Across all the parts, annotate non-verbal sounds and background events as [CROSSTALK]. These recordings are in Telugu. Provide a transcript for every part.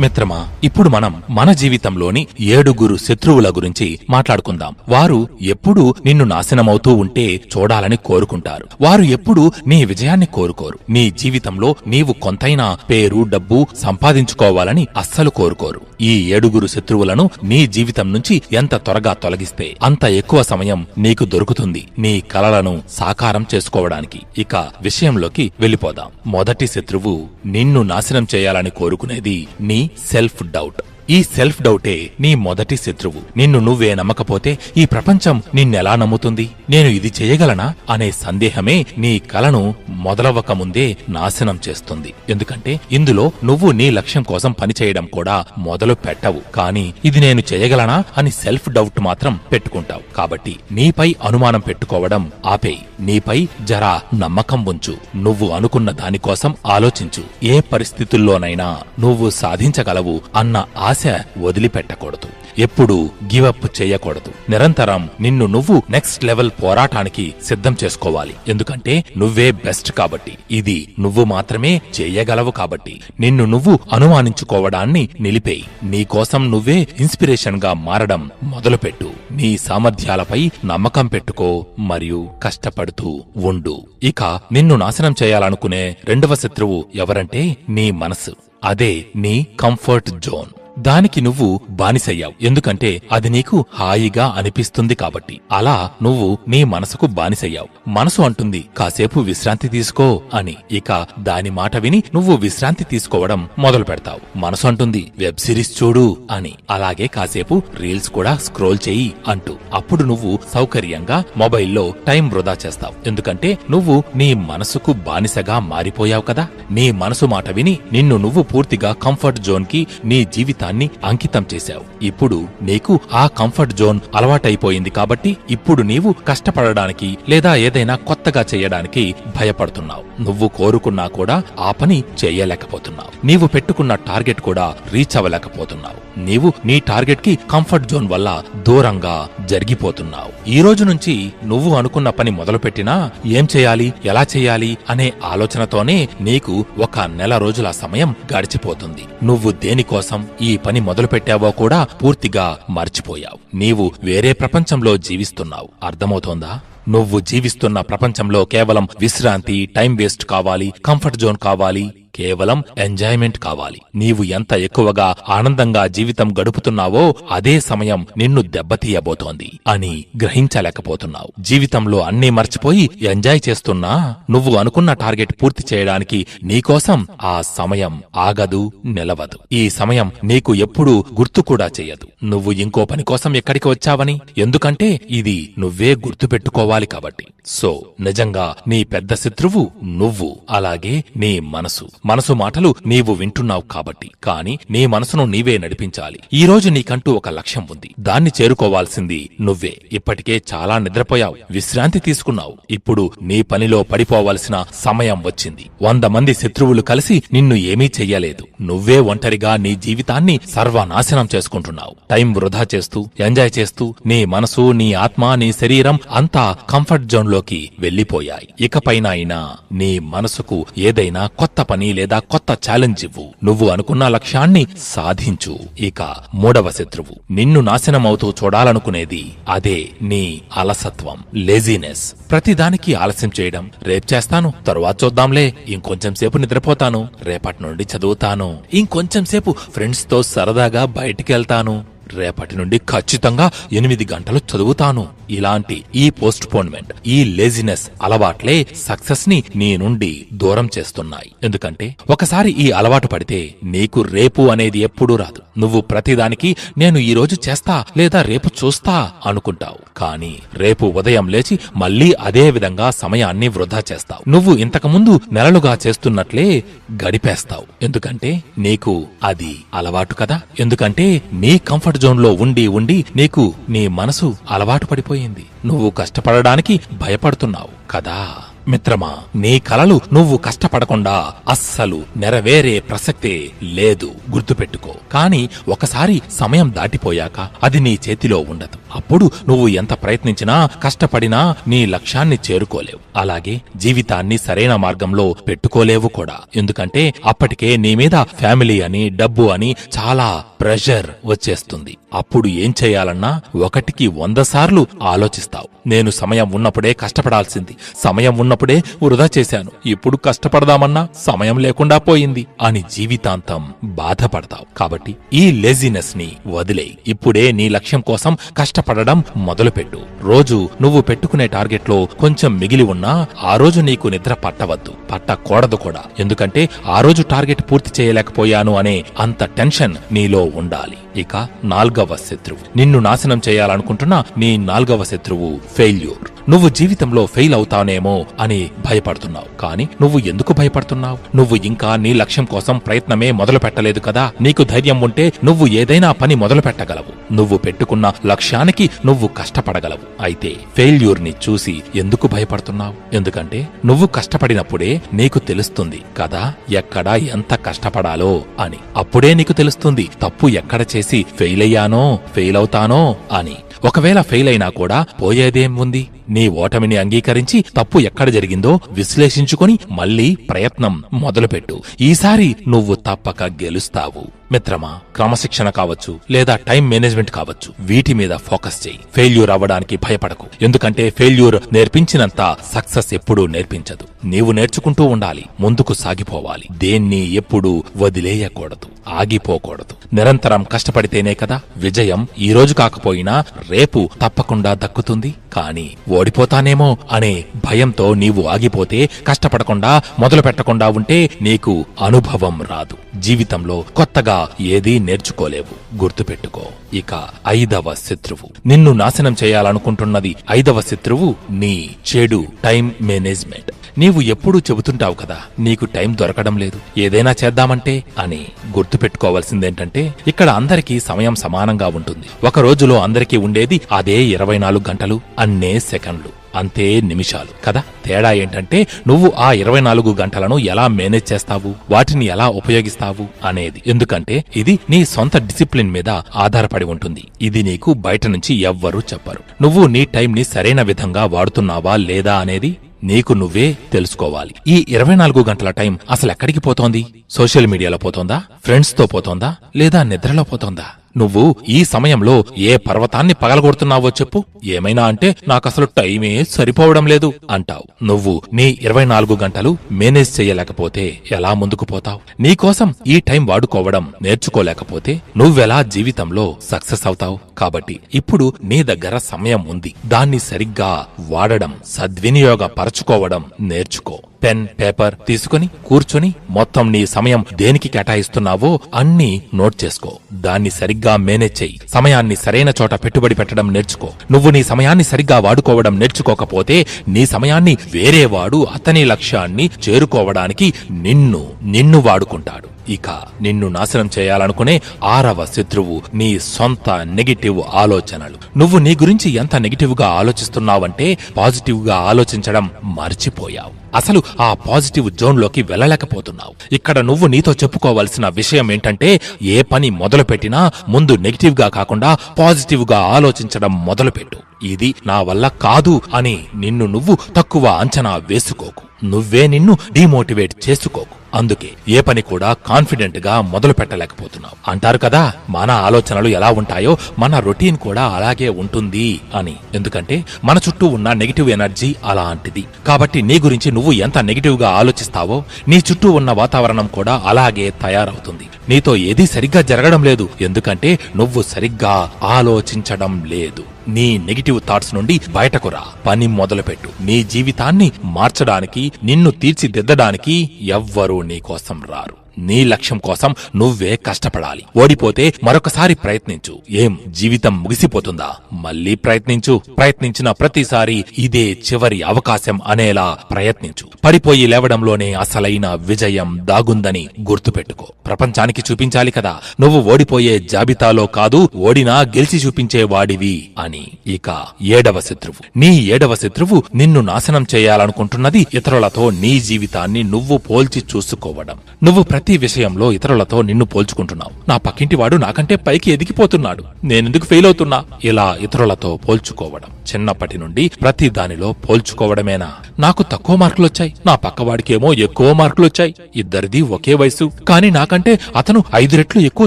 మిత్రమా ఇప్పుడు మనం మన జీవితంలోని ఏడుగురు శత్రువుల గురించి మాట్లాడుకుందాం. వారు ఎప్పుడూ నిన్ను నాశనమవుతూ ఉంటే చూడాలని కోరుకుంటారు. వారు ఎప్పుడూ నీ విజయాన్ని కోరుకోరు. నీ జీవితంలో నీవు కొంతైనా పేరు డబ్బు సంపాదించుకోవాలని అస్సలు కోరుకోరు. ఈ ఏడుగురు శత్రువులను నీ జీవితం నుంచి ఎంత త్వరగా తొలగిస్తే అంత ఎక్కువ సమయం నీకు దొరుకుతుంది. నీ కలలను సాకారం చేసుకోవడానికి. ఇక విషయంలోకి వెళ్ళిపోదాం. మొదటి శత్రువు నిన్ను నాశనం చేయాలని కోరుకునేది నీ సెల్ఫ్ డౌట్ ఈ సెల్ఫ్ డౌటే నీ మొదటి శత్రువు. నిన్ను నువ్వే నమ్మకపోతే ఈ ప్రపంచం నిన్నెలా నమ్ముతుంది? నేను ఇది చేయగలనా? అనే సందేహమే నీ కలను మొదలవ్వకముందే నాశనం చేస్తుంది. ఎందుకంటే ఇందులో నువ్వు నీ లక్ష్యం కోసం పనిచేయడం కూడా మొదలు పెట్టవు. కానీ ఇది నేను చేయగలనా? అని సెల్ఫ్ డౌట్ మాత్రం పెట్టుకుంటావు. కాబట్టి నీపై అనుమానం పెట్టుకోవడం ఆపేయి. నీపై జరా నమ్మకం ఉంచు. నువ్వు అనుకున్న దానికోసం ఆలోచించు. ఏ పరిస్థితుల్లోనైనా నువ్వు సాధించగలవు అన్న ఆశ వదిలిపెట్టకూడదు. ఎప్పుడూ గివప్ చేయకూడదు. నిరంతరం నిన్ను నువ్వు నెక్స్ట్ లెవెల్ పోరాటానికి సిద్ధం చేసుకోవాలి. ఎందుకంటే నువ్వే బెస్ట్ కాబట్టి. ఇది నువ్వు మాత్రమే చేయగలవు కాబట్టి. నిన్ను నువ్వు అనుమానించుకోవడాన్ని నిలిపేయి. నీకోసం నువ్వే ఇన్స్పిరేషన్గా మారడం మొదలుపెట్టు. నీ సామర్థ్యాలపై నమ్మకం పెట్టుకో మరియు కష్టపడుతూ ఉండు. ఇక నిన్ను నాశనం చేయాలనుకునే రెండవ శత్రువు ఎవరంటే నీ మనసు. అదే నీ కంఫర్ట్ జోన్. దానికి నువ్వు బానిసయ్యావు. ఎందుకంటే అది నీకు హాయిగా అనిపిస్తుంది కాబట్టి. అలా నువ్వు నీ మనసుకు బానిసయ్యావు. మనసు అంటుంది కాసేపు విశ్రాంతి తీసుకో అని. ఇక దాని మాట విని నువ్వు విశ్రాంతి తీసుకోవడం మొదలు పెడతావు. మనసు అంటుంది వెబ్ సిరీస్ చూడు అని. అలాగే కాసేపు రీల్స్ కూడా స్క్రోల్ చేయి అంటూ. అప్పుడు నువ్వు సౌకర్యంగా మొబైల్లో టైం వృధా చేస్తావు. ఎందుకంటే నువ్వు నీ మనసుకు బానిసగా మారిపోయావు కదా. నీ మనసు మాట విని నిన్ను నువ్వు పూర్తిగా కంఫర్ట్ జోన్కి నీ జీవితాన్ని అంకితం చేశావు. ఇప్పుడు నీకు ఆ కంఫర్ట్ జోన్ అలవాటైపోయింది కాబట్టి ఇప్పుడు నీవు కష్టపడడానికి లేదా ఏదైనా కొత్తగా చేయడానికి భయపడుతున్నావు. నువ్వు కోరుకున్నా కూడా ఆ పని చేయలేకపోతున్నావు. నీవు పెట్టుకున్న టార్గెట్ కూడా రీచ్ అవ్వలేకపోతున్నావు. నీవు నీ టార్గెట్కి కంఫర్ట్ జోన్ వల్ల దూరంగా జరిగిపోతున్నావు. ఈ రోజు నుంచి నువ్వు అనుకున్న పని మొదలుపెట్టినా ఏం చేయాలి ఎలా చేయాలి అనే ఆలోచనతోనే నీకు ఒక నెల రోజుల సమయం గడిచిపోతుంది. నువ్వు దేనికోసం ఈ పని మొదలుపెట్టావో కూడా పూర్తిగా మర్చిపోయావు. నీవు వేరే ప్రపంచంలో జీవిస్తున్నావు. అర్థమవుతోందా? నువ్వు జీవిస్తున్న ప్రపంచంలో కేవలం విశ్రాంతి టైం వేస్ట్ కావాలి కంఫర్ట్ జోన్ కావాలి కేవలం ఎంజాయ్మెంట్ కావాలి. నీవు ఎంత ఎక్కువగా ఆనందంగా జీవితం గడుపుతున్నావో అదే సమయం నిన్ను దెబ్బతీయబోతోంది అని గ్రహించలేకపోతున్నావు. జీవితంలో అన్నీ మర్చిపోయి ఎంజాయ్ చేస్తున్నా నువ్వు అనుకున్న టార్గెట్ పూర్తి చేయడానికి నీకోసం ఆ సమయం ఆగదు నిలవదు. ఈ సమయం నీకు ఎప్పుడూ గుర్తు కూడా చెయ్యదు నువ్వు ఇంకో పని కోసం ఎక్కడికి వచ్చావని? ఎందుకంటే ఇది నువ్వే గుర్తు పెట్టుకోవాలి కాబట్టి. సో నిజంగా నీ పెద్ద శత్రువు నువ్వు అలాగే నీ మనసు. మనసు మాటలు నీవు వింటున్నావు కాబట్టి. కాని నీ మనసును నీవే నడిపించాలి. ఈ రోజు నీకంటూ ఒక లక్ష్యం ఉంది. దాన్ని చేరుకోవాల్సింది నువ్వే. ఇప్పటికే చాలా నిద్రపోయావు. విశ్రాంతి తీసుకున్నావు. ఇప్పుడు నీ పనిలో పడిపోవలసిన సమయం వచ్చింది. వంద మంది శత్రువులు కలిసి నిన్ను ఏమీ చెయ్యలేదు. నువ్వే ఒంటరిగా నీ జీవితాన్ని సర్వనాశనం చేసుకుంటున్నావు. టైం వృధా చేస్తూ ఎంజాయ్ చేస్తూ నీ మనసు నీ ఆత్మ నీ శరీరం అంతా కంఫర్ట్ జోన్లోకి వెళ్ళిపోయాయి ఇకపైన అయినా నీ మనసుకు ఏదైనా కొత్త పని లేదా కొత్త ఛాలెంజ్ ఇవ్వు. నువ్వు అనుకున్న లక్ష్యాన్ని సాధించు. ఇక మూడవ శత్రువు నిన్ను నాశనమవుతూ చూడాలనుకునేది అదే నీ అలసత్వం. లేజీనెస్ ప్రతిదానికి ఆలస్యం చేయడం. రేపు చేస్తాను తరువాత చూద్దాంలే. ఇంకొంచెం సేపు నిద్రపోతాను రేపటి నుండి చదువుతాను. ఇంకొంచెం సేపు ఫ్రెండ్స్తో సరదాగా బయటికెళ్తాను రేపటి నుండి ఖచ్చితంగా ఎనిమిది గంటలు చదువుతాను. ఇలాంటి ఈ పోస్ట్ పోన్మెంట్ ఈ లేజినెస్ అలవాట్లే సక్సెస్ని నీ నుండి దూరం చేస్తున్నాయి. ఎందుకంటే ఒకసారి ఈ అలవాటు పడితే నీకు రేపు అనేది ఎప్పుడూ రాదు. నువ్వు ప్రతిదానికి నేను ఈ రోజు చేస్తా లేదా రేపు చూస్తా అనుకుంటావు. కానీ రేపు ఉదయం లేచి మళ్ళీ అదే విధంగా సమయాన్ని వృధా చేస్తావు. నువ్వు ఇంతకుముందు నెలలుగా చేస్తున్నట్లే గడిపేస్తావు. ఎందుకంటే నీకు అది అలవాటు కదా. ఎందుకంటే నీ కంఫర్ట్ జోన్లో ఉండి ఉండి నీకు నీ మనసు అలవాటు పడిపోయింది. నువ్వు కష్టపడడానికి భయపడుతున్నావు కదా? మిత్రమా నీ కలలు నువ్వు కష్టపడకుండా అస్సలు నెరవేరే ప్రసక్తే లేదు. గుర్తుపెట్టుకో. కాని ఒకసారి సమయం దాటిపోయాక అది నీ చేతిలో ఉండదు. అప్పుడు నువ్వు ఎంత ప్రయత్నించినా కష్టపడినా నీ లక్ష్యాన్ని చేరుకోలేవు. అలాగే జీవితాన్ని సరైన మార్గంలో పెట్టుకోలేవు కూడా. ఎందుకంటే అప్పటికే నీ మీద ఫ్యామిలీ అని డబ్బు అని చాలా ప్రెషర్ వచ్చేస్తుంది. అప్పుడు ఏం చేయాలన్నా ఒకటికి వంద సార్లు ఆలోచిస్తావు. నేను సమయం ఉన్నప్పుడే కష్టపడాల్సింది. సమయం ఉన్న ఉన్నప్పుడే వృధా చేశాను. ఇప్పుడు కష్టపడదామన్నా సమయం లేకుండా పోయింది అని జీవితాంతం బాధపడతావు. కాబట్టి ఈ లెజినెస్ని వదిలే ఇప్పుడే నీ లక్ష్యం కోసం కష్టపడడం మొదలుపెట్టు. రోజు నువ్వు పెట్టుకునే టార్గెట్లో కొంచెం మిగిలి ఉన్నా ఆ రోజు నీకు నిద్ర పట్టవద్దు. పట్టకూడదు కూడా. ఎందుకంటే ఆ రోజు టార్గెట్ పూర్తి చేయలేకపోయాను అనే అంత టెన్షన్ నీలో ఉండాలి. ఇక నాల్గవ శత్రువు. నిన్ను నాశనం చేయాలనుకుంటున్న నీ నాల్గవ శత్రువు ఫెయిల్యూర్. నువ్వు జీవితంలో ఫెయిల్ అవుతానేమో అని భయపడుతున్నావు. కానీ నువ్వు ఎందుకు భయపడుతున్నావు? నువ్వు ఇంకా నీ లక్ష్యం కోసం ప్రయత్నమే మొదలు పెట్టలేదు కదా? నీకు ధైర్యం ఉంటే నువ్వు ఏదైనా పని మొదలు పెట్టగలవు నువ్వు పెట్టుకున్న లక్ష్యానికి నువ్వు కష్టపడగలవు. అయితే ఫెయిల్యూర్ని చూసి ఎందుకు భయపడుతున్నావు? ఎందుకంటే నువ్వు కష్టపడినప్పుడే నీకు తెలుస్తుంది కదా ఎక్కడ ఎంత కష్టపడాలో అని. అప్పుడే నీకు తెలుస్తుంది తప్పు ఎక్కడ చేసి ఫెయిల్ అయ్యానో ఫెయిల్ అవుతానో అని. ఒకవేళ ఫెయిల్ అయినా కూడా పోయేదేం ఉంది నీ ఓటమిని అంగీకరించి తప్పు ఎక్కడ జరిగిందో విశ్లేషించుకొని మళ్ళీ ప్రయత్నం మొదలుపెట్టు. ఈసారి నువ్వు తప్పక గెలుస్తావు. మిత్రమా క్రమశిక్షణ కావచ్చు లేదా టైం మేనేజ్మెంట్ కావచ్చు వీటి మీద ఫోకస్ చేయి. ఫెయిల్యూర్ అవ్వడానికి భయపడకు. ఎందుకంటే ఫెయిల్యూర్ నేర్పించినంత సక్సెస్ ఎప్పుడూ నేర్పించదు. నీవు నేర్చుకుంటూ ఉండాలి ముందుకు సాగిపోవాలి. దేన్ని ఎప్పుడూ వదిలేయకూడదు ఆగిపోకూడదు. నిరంతరం కష్టపడితేనే కదా విజయం. ఈ రోజు కాకపోయినా రేపు తప్పకుండా దక్కుతుంది. కాని ఓడిపోతానేమో అనే భయంతో నీవు ఆగిపోతే కష్టపడకుండా మొదలు పెట్టకుండా ఉంటే నీకు అనుభవం రాదు. జీవితంలో కొత్తగా ఏదీ నేర్చుకోలేవు. గుర్తుపెట్టుకో ఇక ఐదవ శత్రువు. నిన్ను నాశనం చేయాలనుకుంటున్నది ఐదవ శత్రువు నీ చెడు టైం మేనేజ్మెంట్. నీవు ఎప్పుడూ చెబుతుంటావు కదా నీకు టైం దొరకడం లేదు ఏదైనా చేద్దామంటే అని గుర్తుపెట్టుకోవాల్సిందేంటంటే ఇక్కడ అందరికీ సమయం సమానంగా ఉంటుంది. ఒక రోజులో అందరికీ ఉండేది అదే ఇరవై నాలుగు గంటలు అన్నే సెకండ్లు అంతే నిమిషాలు. కదా? తేడా ఏంటంటే నువ్వు ఆ ఇరవై నాలుగు గంటలను ఎలా మేనేజ్ చేస్తావు? వాటిని ఎలా ఉపయోగిస్తావు? అనేది. ఎందుకంటే ఇది నీ సొంత డిసిప్లిన్ మీద ఆధారపడి ఉంటుంది. ఇది నీకు బయట నుంచి ఎవ్వరూ చెప్పరు. నువ్వు నీ టైంని సరైన విధంగా వాడుతున్నావా లేదా అనేది నీకు నువ్వే తెలుసుకోవాలి. ఈ ఇరవై నాలుగు గంటల టైం అసలు ఎక్కడికి పోతోంది? సోషల్ మీడియాలో పోతోందా? ఫ్రెండ్స్తో పోతోందా? లేదా నిద్రలో పోతోందా? నువ్వు ఈ సమయంలో ఏ పర్వతాన్ని పగలగొడుతున్నావో చెప్పు. ఏమైనా అంటే నాకసలు టైమే సరిపోవడం లేదు అంటావు. నువ్వు నీ ఇరవై నాలుగు గంటలు మేనేజ్ చేయలేకపోతే ఎలా ముందుకు పోతావు? నీకోసం ఈ టైం వాడుకోవడం నేర్చుకోలేకపోతే నువ్వెలా జీవితంలో సక్సెస్ అవుతావు? కాబట్టి ఇప్పుడు నీ దగ్గర సమయం ఉంది. దాన్ని సరిగ్గా వాడడం సద్వినియోగపరచుకోవడం నేర్చుకో. పెన్ పేపర్ తీసుకుని కూర్చొని మొత్తం నీ సమయం దేనికి కేటాయిస్తున్నావో అన్ని నోట్ చేసుకో. దాన్ని సరిగ్గా మేనేజ్ చెయ్యి సమయాన్ని సరైన చోట పెట్టుబడి పెట్టడం నేర్చుకో. నువ్వు నీ సమయాన్ని సరిగ్గా వాడుకోవడం నేర్చుకోకపోతే నీ సమయాన్ని వేరేవాడు అతని లక్ష్యాన్ని చేరుకోవడానికి నిన్ను నిన్ను వాడుకుంటాడు. ఇక నిన్ను నాశనం చేయాలనుకునే ఆరవ శత్రువు నీ సొంత నెగిటివ్ ఆలోచనలు. నువ్వు నీ గురించి ఎంత నెగిటివ్గా ఆలోచిస్తున్నావంటే పాజిటివ్గా ఆలోచించడం మర్చిపోయావు. అసలు ఆ పాజిటివ్ జోన్లోకి వెళ్ళలేకపోతున్నావు. ఇక్కడ నువ్వు నీతో చెప్పుకోవాల్సిన విషయం ఏంటంటే ఏ పని మొదలుపెట్టినా ముందు నెగిటివ్గా కాకుండా పాజిటివ్గా ఆలోచించడం మొదలుపెట్టు. ఇది నా వల్ల కాదు అని నిన్ను నువ్వు తక్కువ అంచనా వేసుకోకు. నువ్వే నిన్ను డిమోటివేట్ చేసుకోకు. అందుకే ఏ పని కూడా కాన్ఫిడెంట్గా మొదలు పెట్టలేకపోతున్నావు అంటారు కదా మన ఆలోచనలు ఎలా ఉంటాయో మన రొటీన్ కూడా అలాగే ఉంటుంది అని. ఎందుకంటే మన చుట్టూ ఉన్న నెగిటివ్ ఎనర్జీ అలాంటిది. కాబట్టి నీ గురించి నువ్వు ఎంత నెగిటివ్గా ఆలోచిస్తావో నీ చుట్టూ ఉన్న వాతావరణం కూడా అలాగే తయారవుతుంది. నీతో ఏదీ సరిగ్గా జరగడం లేదు. ఎందుకంటే నువ్వు సరిగ్గా ఆలోచించడం లేదు. నీ నెగిటివ్ థాట్స్ నుండి బయటకు రా పని మొదలుపెట్టు. నీ జీవితాన్ని మార్చడానికి నిన్ను తీర్చిదిద్దడానికి ఎవ్వరూ నీకోసం రారు. నీ లక్ష్యం కోసం నువ్వే కష్టపడాలి. ఓడిపోతే మరొకసారి ప్రయత్నించు. ఏం? జీవితం ముగిసిపోతుందా? మళ్ళీ ప్రయత్నించు. ప్రయత్నించిన ప్రతిసారి ఇదే చివరి అవకాశం అనేలా ప్రయత్నించు. పడిపోయి లేవడంలోనే అసలైన విజయం దాగుందని గుర్తుపెట్టుకో. ప్రపంచానికి చూపించాలి కదా. నువ్వు ఓడిపోయే జాబితాలో కాదు ఓడినా గెలిచి చూపించే వాడివి అని. ఇక ఏడవ శత్రువు. నీ ఏడవ శత్రువు నిన్ను నాశనం చేయాలనుకుంటున్నది ఇతరులతో నీ జీవితాన్ని నువ్వు పోల్చి చూసుకోవడం. నువ్వు ప్రతి ప్రతి విషయంలో ఇతరులతో నిన్ను పోల్చుకుంటున్నావు. నా పక్కింటి వాడు నాకంటే పైకి ఎదిగిపోతున్నాడు. నేనెందుకు ఫెయిల్ అవుతున్నా? ఇలా ఇతరులతో పోల్చుకోవడం. చిన్నప్పటి నుండి ప్రతి దానిలో పోల్చుకోవడమేనా? నాకు తక్కువ మార్కులు వచ్చాయి నా పక్కవాడికేమో ఎక్కువ మార్కులు వచ్చాయి ఇద్దరిది ఒకే వయసు కానీ నాకంటే అతను ఐదు రెట్లు ఎక్కువ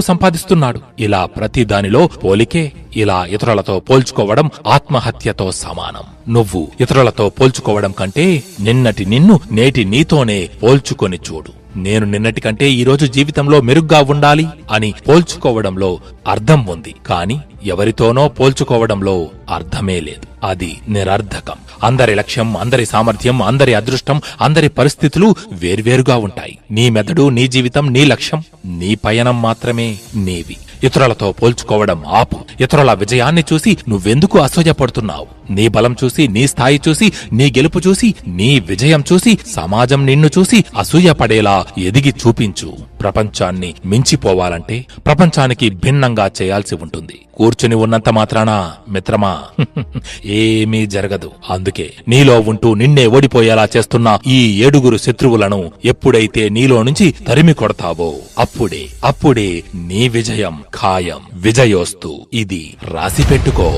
సంపాదిస్తున్నాడు. ఇలా ప్రతి దానిలో పోలికే ఇలా ఇతరులతో పోల్చుకోవడం ఆత్మహత్యతో సమానం. నువ్వు ఇతరులతో పోల్చుకోవడం కంటే నిన్నటి నిన్ను నేటి నీతోనే పోల్చుకొని చూడు. నేను నిన్నటి కంటే ఈరోజు జీవితంలో మెరుగ్గా ఉండాలి అని పోల్చుకోవడంలో అర్థం ఉంది. కాని ఎవరితోనో పోల్చుకోవడంలో అర్థమే లేదు. అది నిరర్ధకం. అందరి లక్ష్యం అందరి సామర్థ్యం అందరి అదృష్టం అందరి పరిస్థితులు వేర్వేరుగా ఉంటాయి. నీ మెదడు నీ జీవితం నీ లక్ష్యం నీ పయనం మాత్రమే నీవి. ఇతరులతో పోల్చుకోవడం ఆపు. ఇతరుల విజయాన్ని చూసి నువ్వెందుకు అసూయపడుతున్నావు? నీ బలం చూసి నీ స్థాయి చూసి నీ గెలుపు చూసి నీ విజయం చూసి సమాజం నిన్ను చూసి అసూయ పడేలా ఎదిగి చూపించు. ప్రపంచాన్ని మించిపోవాలంటే ప్రపంచానికి భిన్నంగా చేయాల్సి ఉంటుంది. కూర్చుని ఉన్నంత మాత్రాన మిత్రమా? [LAUGHS] ఏమీ జరగదు. అందుకే నీలో ఉంటూ నిన్నే ఓడిపోయేలా చేస్తున్న ఈ ఏడుగురు శత్రువులను ఎప్పుడైతే నీలో నుంచి తరిమి కొడతావో అప్పుడే అప్పుడే నీ విజయం ఖాయం. విజయోస్తు ఇది రాసి పెట్టుకో.